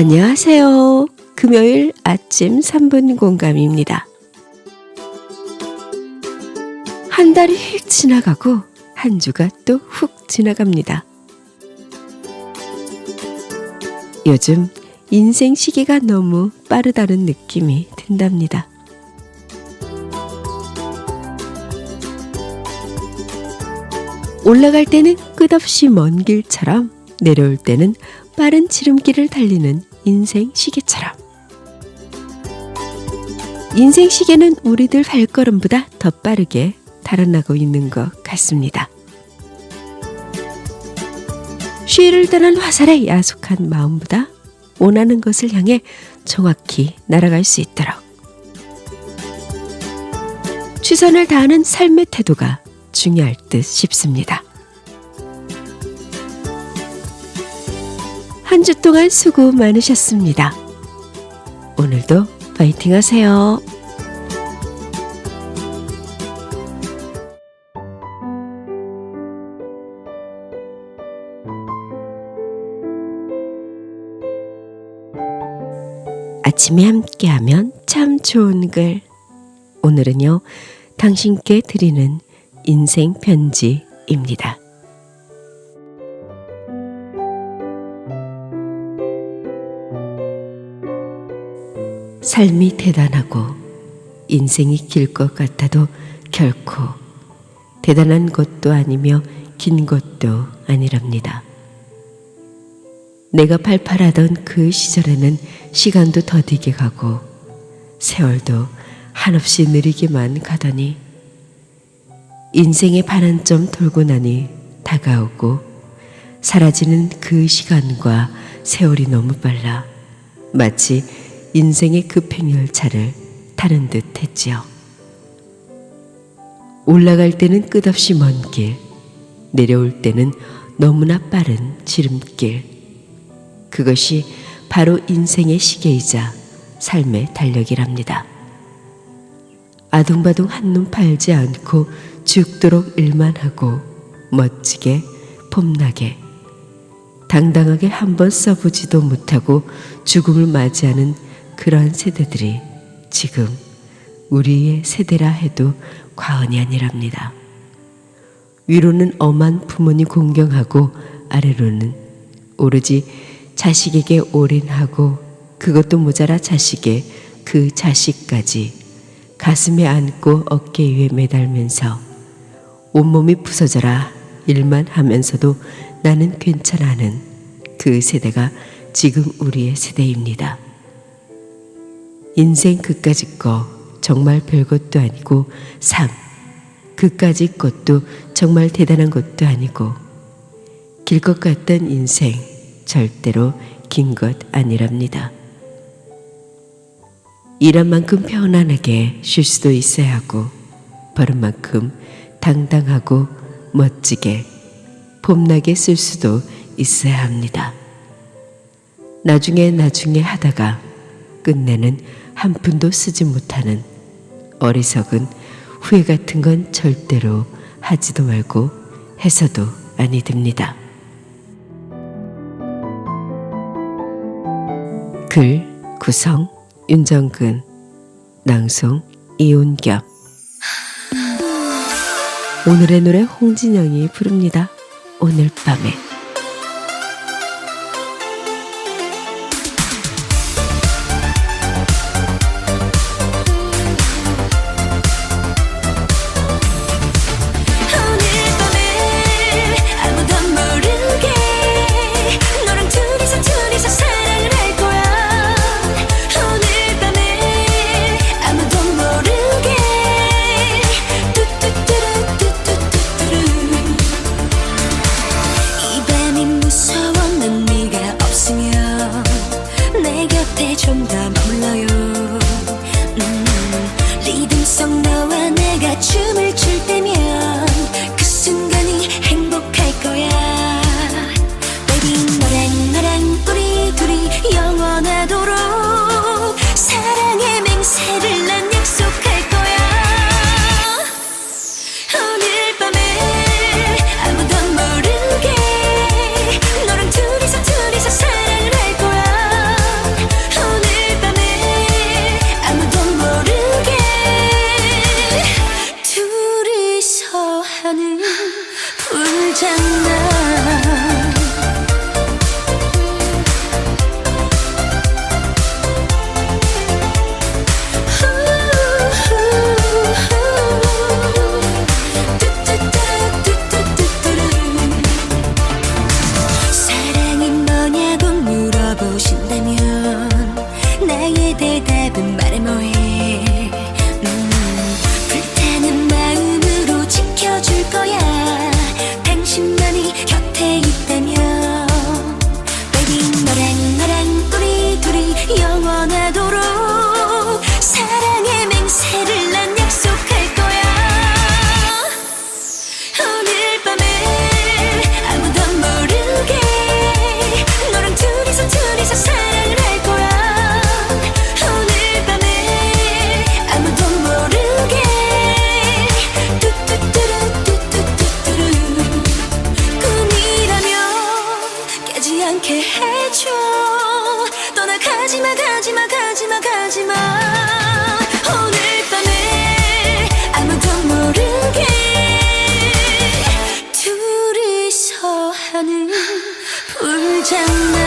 안녕하세요. 금요일 아침 3분 공감입니다. 한 달이 휙 지나가고 한 주가 또 훅 지나갑니다. 요즘 인생 시계가 너무 빠르다는 느낌이 든답니다. 올라갈 때는 끝없이 먼 길처럼 내려올 때는 빠른 지름길을 달리는 인생 시계처럼. 인생 시계는 우리들 발걸음보다 더 빠르게 달아나고 있는 것 같습니다. 쉬를 떠난 화살의 야속한 마음보다 원하는 것을 향해 정확히 날아갈 수 있도록 최선을 다하는 삶의 태도가 중요할 듯 싶습니다. 한 주 동안 수고 많으셨습니다. 오늘도 파이팅 하세요. 아침에 함께하면 참 좋은 글. 오늘은요, 당신께 드리는 인생 편지입니다. 삶이 대단하고 인생이 길 것 같아도 결코 대단한 것도 아니며 긴 것도 아니랍니다. 내가 팔팔하던 그 시절에는 시간도 더디게 가고 세월도 한없이 느리게만 가더니 인생의 반환점 돌고 나니 다가오고 사라지는 그 시간과 세월이 너무 빨라 마치 인생의 급행열차를 타는 듯 했지요. 올라갈 때는 끝없이 먼 길, 내려올 때는 너무나 빠른 지름길. 그것이 바로 인생의 시계이자 삶의 달력이랍니다. 아둥바둥 한눈 팔지 않고 죽도록 일만 하고 멋지게 폼나게 당당하게 한 번 써보지도 못하고 죽음을 맞이하는 그런 세대들이 지금 우리의 세대라 해도 과언이 아니랍니다. 위로는 엄한 부모님 공경하고 아래로는 오로지 자식에게 올인하고 그것도 모자라 자식의 그 자식까지 가슴에 안고 어깨 위에 매달면서 온몸이 부서져라 일만 하면서도 나는 괜찮아는 그 세대가 지금 우리의 세대입니다. 인생 그까짓 거 정말 별것도 아니고 삶 그까짓 것도 정말 대단한 것도 아니고 길 것 같던 인생 절대로 긴 것 아니랍니다. 일한 만큼 편안하게 쉴 수도 있어야 하고 버른 만큼 당당하고 멋지게 봄나게 쓸 수도 있어야 합니다. 나중에 나중에 하다가 끝내는 한 푼도 쓰지 못하는 어리석은 후회 같은 건 절대로 하지도 말고 해서도 아니 됩니다. 글 구성 윤정근 낭송 이온겹 오늘의 노래 홍진영이 부릅니다. 오늘 밤에 pretending 않게 해줘. 떠나가지마 가지마 가지마 가지마. 오늘 밤에 아무도 모르게 둘이서 하는 불장난.